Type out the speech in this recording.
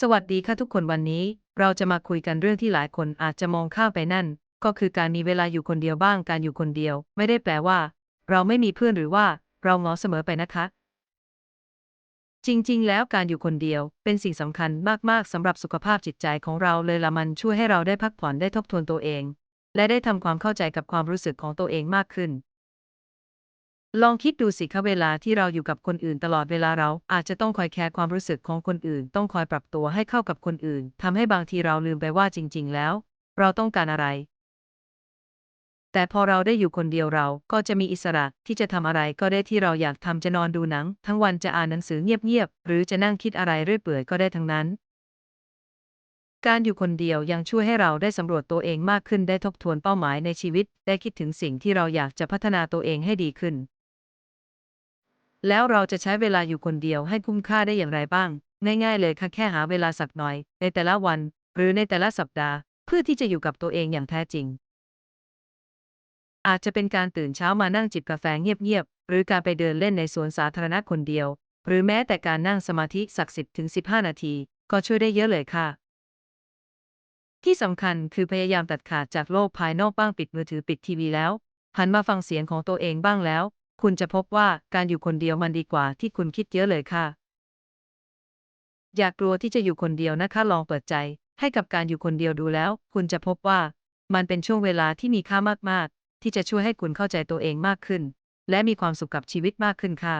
สวัสดีค่ะทุกคนวันนี้ เราจะมาคุยกันเรื่องที่หลายคนอาจจะมองข้ามไปนั่น ก็คือการมีเวลาอยู่คนเดียวบ้างการอยู่คนเดียว ไม่ได้แปลว่า เราไม่มีเพื่อนหรือว่า เราเหงาเสมอไปนะคะ จริง ๆ แล้วการอยู่คนเดียว เป็นสิ่งสำคัญมากๆสำหรับสุขภาพจิตใจของเราเลยละมันช่วยให้เราได้พักผ่อนได้ทบทวนตัวเอง และได้ทำความเข้าใจกับความรู้สึกของตัวเองมากขึ้น ลองคิดดูสิคะเวลาที่เราอยู่กับคนอื่นตลอดเวลาเรา อาจจะต้องคอยแคร์ความรู้สึกของคนอื่น ต้องคอยปรับตัวให้เข้ากับคนอื่นทำให้บางทีเราลืมไปว่าจริง ๆ แล้ว เราต้องการอะไร แต่พอเราได้อยู่คนเดียวเราก็จะมีอิสระที่จะทำอะไรก็ได้ที่เราอยากทำจะนอนดูหนัง ทั้งวันจะอ่านหนังสือเงียบๆหรือจะนั่งคิดอะไรเรื่อยเปื่อยก็ได้ทั้งนั้น การอยู่คนเดียวยังช่วยให้เราได้สำรวจตัวเองมากขึ้นได้ทบทวนเป้าหมายในชีวิต ได้คิดถึงสิ่งที่เราอยากจะพัฒนาตัวเองให้ดีขึ้น แล้วเราจะใช้เวลาอยู่คนเดียวให้คุ้มค่าได้อย่างไรบ้าง ง่ายๆเลยค่ะแค่หาเวลาสักหน่อย ในแต่ละวัน หรือในแต่ละสัปดาห์ เพื่อที่จะอยู่กับตัวเองอย่างแท้จริง อาจจะเป็นการตื่นเช้ามานั่งจิบกาแฟเงียบๆหรือการไปเดินเล่นในสวนสาธารณะคนเดียว หรือแม้แต่การนั่งสมาธิสักสิบถึงสิบห้านาที ก็ช่วยได้เยอะเลยค่ะ ที่สำคัญคือพยายามตัดขาดจากโลกภายนอกบ้างปิดมือถือปิดทีวีแล้วหันมาฟังเสียงของตัวเองบ้างแล้ว คุณจะพบว่าการอยู่คนเดียวมันดีกว่าที่คุณคิดเยอะเลยค่ะ อย่ากลัวที่จะอยู่คนเดียวนะคะลองเปิดใจ ให้กับการอยู่คนเดียวดูแล้ว คุณจะพบว่า มันเป็นช่วงเวลาที่มีค่ามากๆ ที่จะช่วยให้คุณเข้าใจตัวเองมากขึ้น และมีความสุขกับชีวิตมากขึ้นค่ะ